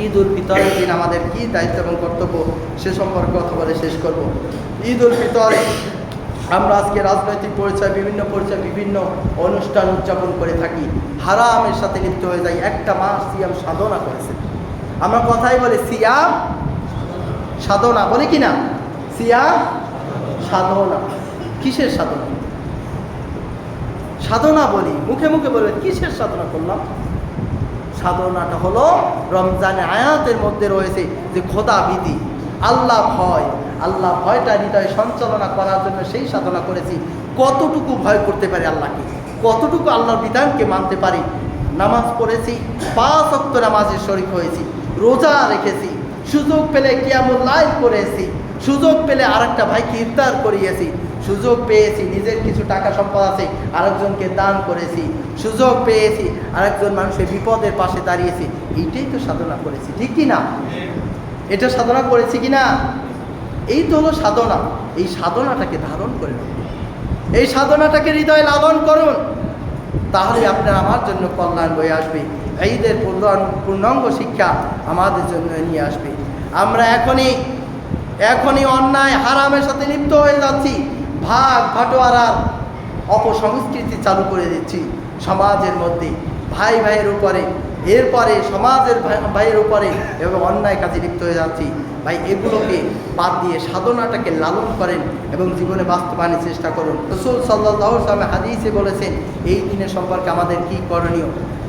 ঈদ উল ফিতরের দিন আমাদের কী দায়িত্ব এবং কর্তব্য সে সম্পর্কে কথা বলে শেষ করব। ঈদ উল ফিতরে, আমরা আজকে রাজনৈতিক পরিচয়, বিভিন্ন পরিচয়, বিভিন্ন অনুষ্ঠান উদযাপন করে থাকি। হারামের সাথে লিপ্ত হয়ে যাই, একটা মাস সিয়াম সাধনা করেছে। আমরা কথাই বলি, সিয়াম সাধনা, বলি কি না? সিয়াম সাধনা। কিসের সাধনা? সাধনা বলি, মুখে মুখে বলবেন কিসের সাধনা করলাম? সাধনাটা হলো রমজানে আয়াতের মধ্যে রয়েছে যে খোদা বিধি। আল্লাহ ভয়, আল্লাহ ভয়টা হৃদয় সঞ্চালনা করার জন্য সেই সাধনা করেছি। কতটুকু ভয় করতে পারি আল্লাহকে? কতটুকু আল্লাহর বিধানকে মানতে পারি? নামাজ পড়েছি, পাঁচ অক্ত নামাজের শরিক হয়েছি, রোজা রেখেছি, সুযোগ পেলে কিয়ামুল লাইভ করেছি, সুযোগ পেলে আরেকটা ভাইকে ইফতার করিয়েছি সুযোগ পেয়েছি, নিজের কিছু টাকা সম্পদ আছে, আরেকজনকে দান করেছি। সুযোগ পেয়েছি, আরেকজন মানুষের বিপদের পাশে দাঁড়িয়েছি। এইটাই তো সাধনা করেছি, ঠিক কি না? এটা সাধনা করেছি কি না? এই তো হলো সাধনা। এই সাধনাটাকে ধারণ করে। এই সাধনাটাকে হৃদয়ে লালন করুন। তাহলে আপনার আমার জন্য কল্যাণ বয়ে আসবে। ঈদের পূর্ণ- পূর্ণাঙ্গ শিক্ষা আমাদের জন্য নিয়ে আসবে। আমরা এখনই এখনই অন্যায়, হারামের সাথে লিপ্ত হয়ে যাচ্ছি। ভাগ ভাটোয়ারার অপসংস্কৃতি চালু করে দিচ্ছি সমাজের মধ্যে, ভাই ভাইয়ের উপরে। এরপরে সমাজের ভাই- ভাইয়ের উপরে এবং অন্যায় কাজে লিপ্ত হয়ে যাচ্ছি। ভাই, এগুলোকে বাদ দিয়ে সাধনাটাকে লালন করেন এবং জীবনে বাস্তবায়নের চেষ্টা করুন। রসুল সাল্লাহ সাল্লাম হাদিসে বলেছেন, এই দিনের সম্পর্কে আমাদের কি করণীয়?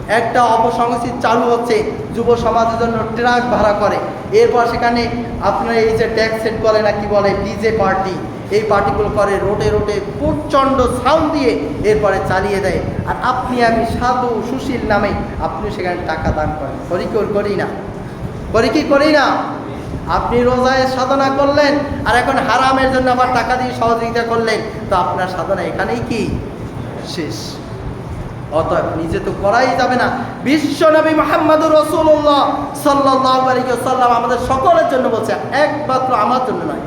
একটা অপসংস্কৃতি চালু হচ্ছে, যুব সমাজের জন্য ট্রাক ভাড়া করে। এরপর সেখানে আপনার এই যে ট্যাক্স সেট বলে না কি বলে, ডিজে পার্টি এই পার্টিগুলো করে রোটে রোটে প্রচণ্ড সাউন্ড দিয়ে এরপরে চালিয়ে দেয়। আর আপনি আমি সাধু সুশীল নামে আপনি সেখানে টাকা দান করেন। করি করি না। করি কি করি না? আপনি রোজায় সাধনা করলেন আর এখন হারামের জন্য আবার টাকা দিয়ে সহযোগিতা করলেন, তো আপনার সাধনা এখানেই কি? শেষ। অতএব নিজে তো করাই যাবে না। বিশ্ব নবী মোহাম্মদুর রসুল্লাহ সাল্লাহ সাল্লাম আমাদের সকলের জন্য বলছে, একমাত্র আমার জন্য নয়।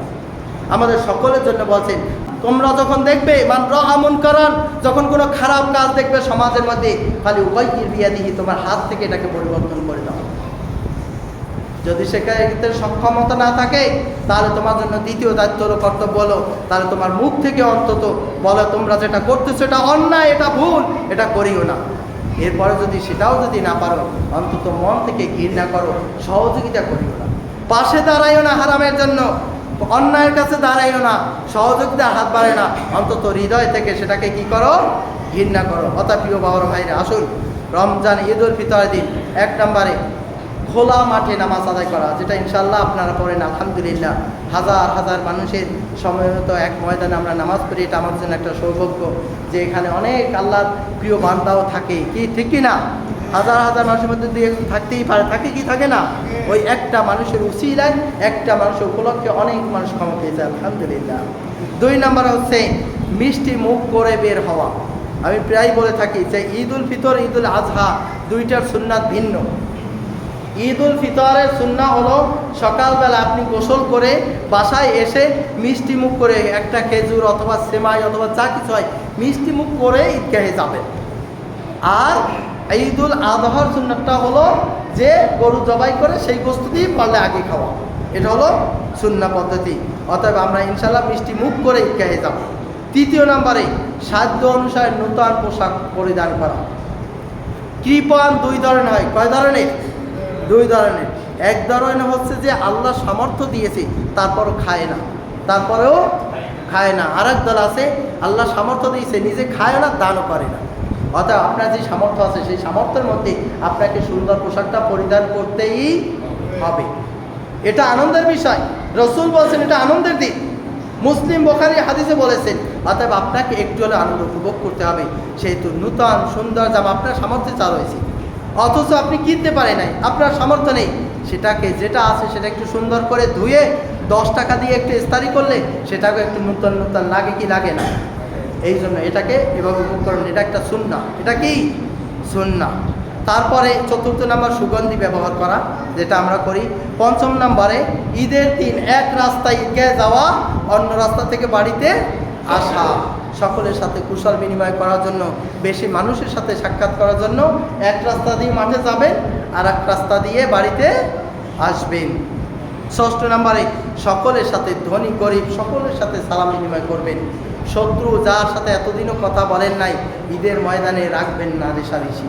আমাদের সকলের জন্য বলছেন, তোমরা যখন দেখবে, মান আমন করান যখন কোনো খারাপ কাজ দেখবে সমাজের মধ্যে খালি উপায় বিয়া দিহি তোমার হাত থেকে এটাকে পরিবর্তন করে দাও। যদি সেখানে সক্ষমতা না থাকে, তাহলে তোমার জন্য দ্বিতীয় দায়িত্ব হলো কর্তব্য বলো তাহলে তোমার মুখ থেকে অন্তত বলো, তোমরা যেটা করতেছো, এটা অন্যায়, এটা ভুল, এটা করিও না। এরপরে যদি সেটাও যদি না পারো, অন্তত মন থেকে ঘৃণা করো, সহযোগিতা করিও না। পাশে দাঁড়াইও না হারামের জন্য। অন্যায়ের কাছে দাঁড়াইও না, সহযোগিতার হাত বাড়ে না, অন্তত হৃদয় থেকে সেটাকে কি করো? ঘৃণা করো। অতা প্রিয় বাবার ভাইরা, আসুন, রমজান ঈদ উল ফিতরের দিন, এক নম্বরে খোলা মাঠে নামাজ আদায় করা, যেটা ইনশাল্লাহ আপনারা পড়েন, আলহামদুলিল্লাহ। হাজার হাজার মানুষের সময়মতো এক ময়দানে আমরা নামাজ পড়ি, এটা আমার জন্য একটা সৌভাগ্য যে এখানে অনেক আল্লাহর প্রিয় বান্দাও থাকে। কি, ঠিক না? হাজার হাজার মানুষের মধ্যে দিয়ে থাকতেই পারে। থাকে কি থাকে না? ওই একটা মানুষের উচিলায় একটা মানুষের উপলক্ষে অনেক মানুষ ক্ষমা পেয়েছে, আলহামদুলিল্লাহ। দুই নম্বর হচ্ছে মিষ্টি মুখ করে বের হওয়া। আমি প্রায় বলে থাকি যে ঈদ উল ফিতর ঈদ উল আজহা দুইটার সুন্নাত ভিন্ন। ঈদ উল ফিতরের সুন্না হলো সকালবেলা আপনি গোসল করে বাসায় এসে মিষ্টি মুখ করে একটা খেজুর অথবা সেমাই অথবা যা কিছু হয়, মিষ্টি মুখ করে ঈদগাহে যাবেন। আর ঈদ উল আজহার সুন্নাতটা হলো যে গরু জবাই করে সেই বস্তু দিয়ে পারলে আগে খাওয়া। এটা হলো সুন্না পদ্ধতি। অতএব আমরা ইনশাল্লাহ মিষ্টি মুখ করে ঈদগাহে যাব। তৃতীয় নম্বরে সাধ্য অনুসারে নূতন পোশাক পরিধান করা। কৃপণ দুই ধরনের হয়। কয় ধরনের? দুই ধরনের। এক ধরনের হচ্ছে যে আল্লাহ সামর্থ্য দিয়েছে, তারপরও খায় না। তারপরেও খায় না। আর এক দল আছে, আল্লাহ সামর্থ্য দিয়েছে, নিজে খায় না, দানও করে না। অর্থাৎ আপনার যে সামর্থ্য আছে, সেই সামর্থ্যের মধ্যে আপনাকে সুন্দর পোশাকটা পরিধান করতেই হবে। এটা আনন্দের বিষয়। রসুল বলছেন, এটা আনন্দের দিক মুসলিম বোখারি হাদিসে বলেছেন, অতএব আপনাকে একটু হলে আনন্দ উপভোগ করতে হবে। সেহেতু নূতন, সুন্দর জামা আপনার সামর্থ্যে চা রয়েছে অথচ আপনি কিনতে পারে নাই, আপনার সামর্থ্য নেই। সেটাকে, যেটা আছে সেটা একটু সুন্দর করে ধুয়ে দশ টাকা দিয়ে একটু ইস্তারি করলে সেটাকে একটু নূতন নূতন লাগে কি লাগে না। এই জন্য এটাকে এভাবে উপভোগ করুন। এটা একটা সুন্না এটা কি? সুন্না তারপরে চতুর্থ নাম্বার সুগন্ধি ব্যবহার করা, যেটা আমরা করি। পঞ্চম নাম্বারে ঈদের দিন এক রাস্তায় ঈদগাহে যাওয়া, অন্য রাস্তা থেকে বাড়িতে আসা। সকলের সাথে কুশল বিনিময় করার জন্য, বেশি মানুষের সাথে সাক্ষাৎ করার জন্য এক রাস্তা দিয়ে মাঠে যাবেন আর এক রাস্তা দিয়ে বাড়িতে আসবেন। ষষ্ঠ নম্বরে, সকলের সাথে ধনী, গরিব, সকলের সাথে সালাম বিনিময় করবেন। শত্রু যার সাথে এতদিনও কথা বলেন নাই, ঈদের ময়দানে রাখবেন না রেশারেশি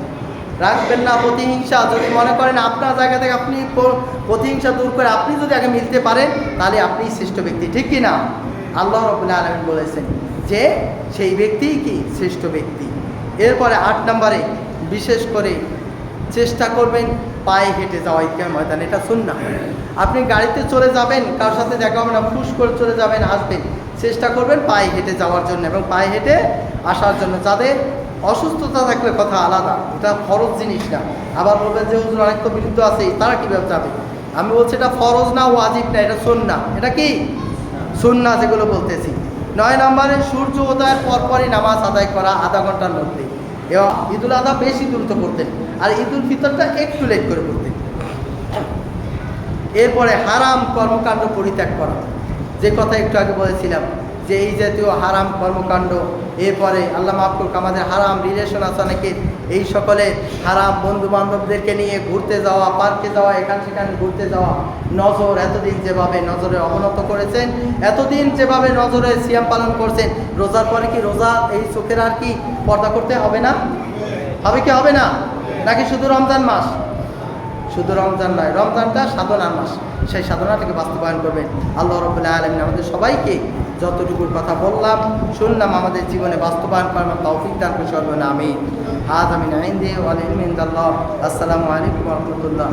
রাখবেন না প্রতিহিংসা। যদি মনে করেন আপনার জায়গা থেকে আপনি প্রতিহিংসা দূর করে আপনি যদি আগে মিলতে পারেন, তাহলে আপনি শ্রেষ্ঠ ব্যক্তি, ঠিক কি না? আল্লাহ রবুল্লাহ আলমিন বলেছেন যে, সেই ব্যক্তিই কি? শ্রেষ্ঠ ব্যক্তি। এরপরে আট নম্বরে, বিশেষ করে চেষ্টা করবেন পায়ে হেঁটে যাওয়া ঈদগাহ ময়দান, এটা শুন না আপনি গাড়িতে চলে যাবেন, কারোর সাথে দেখা হবে না, ফুস করে চলে যাবেন, আসবেন। চেষ্টা করবেন পায়ে হেঁটে যাওয়ার জন্য এবং পায়ে হেঁটে আসার জন্য, যাদের অসুস্থতা থাকলে কথা আলাদা, এটা ফরজ জিনিস না। আবার বলবেন যে, হুজুর, অনেক তো বিরুদ্ধ আছে, তারা কীভাবে যাবে? আমি বলছি, এটা ফরজ না, ওয়াজিব না, এটা শোন না এটা কি? সুন্না যেগুলো বলতেছি। নয় নম্বরে, সূর্য উদয়ের পরপরই নামাজ আদায় করা আধা ঘণ্টার মধ্যে। ঈদুল আদা বেশি দ্রুত করতেন আর ঈদুল ফিতরটা একটু লেট করে করতেন এরপরে হারাম কর্মকাণ্ড পরিত্যাগ করা। যে কথা একটু আগে বলেছিলাম যে এই জাতীয় হারাম কর্মকাণ্ড, এরপরে আল্লাহ করুক, আমাদের হারাম রিলেশন আছে অনেকে এই সকলে হারাম বন্ধু বান্ধবদেরকে নিয়ে ঘুরতে যাওয়া পার্কে যাওয়া, এখান সেখানে ঘুরতে যাওয়া, নজর এতদিন যেভাবে নজরে অবনত করেছেন, এতদিন যেভাবে নজরে সিয়াম পালন করছেন, রোজার পরে কি রোজা এই চোখের আর কি পর্দা করতে হবে না? হবে কি হবে না? নাকি শুধু রমজান মাস? শুধু রমজান নয়, রমজানটা সাধনার মাস। সেই সাধনাটাকে বাস্তবায়ন করবেন আল্লাহ রবুল্লাহ আলমিন আমাদের সবাইকে যতটুকুর কথা বললাম, শুনলাম, আমাদের জীবনে বাস্তবায়ন করার তৌফিক দান করে সর্বনা আমি আজ আমি দিয়ে আসসালামু আলাইকুম রহমতুল্লাহ।